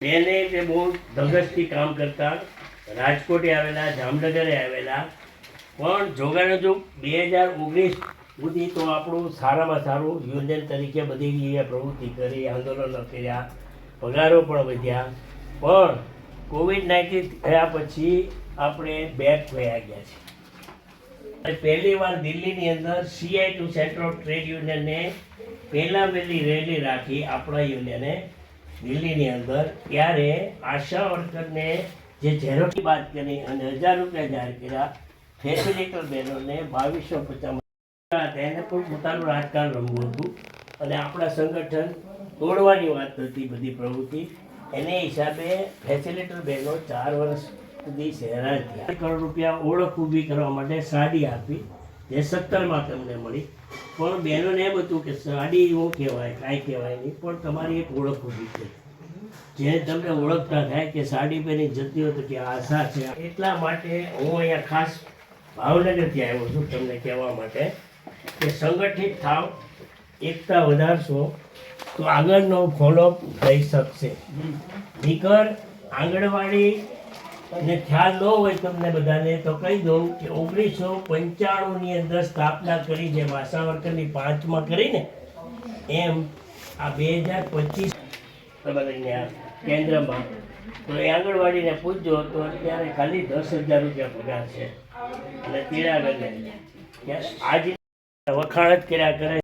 બેને તે બહુ ધગસથી કામ કરતા રાજકોટે આવેલા, જામનગરે આવેલા, પણ જોગાને જો બે હજાર ઓગણીસ સુધી તો આપણું સારામાં સારું યુનિયન તરીકે બધી પ્રવૃત્તિ કરી, આંદોલનો કર્યા, પગારો પણ વધ્યા, પણ કોવિડ નાઇન્ટીન થયા પછી આપણે બેક થયા ગયા છે પહેલી વાર દિલ્હીની અંદર સીઆઈ ટુ સેન્ટર ટ્રેડ યુનિયનને પહેલા પહેલી રેલી રાખી આપણા યુનિયને દિલ્હીની અંદર, ત્યારે આશા વર્કરને જે ઝેરોની વાત કરી અને હજાર રૂપિયા જાહેર કર્યા ફેસિલિટર બહેનોને બાવીસો પચાસ એને પણ પોતાનું રાજકારણ રમવું હતું. અને આપણા સંગઠન તોડવાની વાત હતી બધી પ્રવૃત્તિ. એને હિસાબે ફેસિલિટર બહેનો ચાર વર્ષ સુધી શહેરા થયા. કરોડ રૂપિયા ઓળખ ઊભી કરવા માટે સાડી આપી, જે સત્તરમાં તમને મળી. પણ બહેનોને એમ હતું કે સાડી એવું કહેવાય કાંઈ કહેવાય નહીં પણ તમારી એક ઓળખ ઊભી છે. જે તમને ઓળખતા થાય કે સાડી પહેરી જતી હોય તો કે આશા છે. એટલા માટે હું અહીંયા ખાસ ભાવનગરથી આવ્યો છું તમને કહેવા માટે કે સંગઠિત થાવ એકતા વધારશો તો આગળનો ફોલોઅપ થઈ શકશે. નીકળ આંગણવાડી અને ખ્યાલ ન હોય તમને બધાને, તો કહી દઉં કે ઓગણીસો પંચાણુંની અંદર સ્થાપના કરી જે આશા પાંચમાં કરીને એમ આ બે હજાર પચીસ કેન્દ્રમાં. તો એ આંગણવાડીને પૂછજો તો અત્યારે ખાલી દસ હજાર રૂપિયા પગાર છે. અને તિરાગરને આજે વખાણ જ કર્યા કરે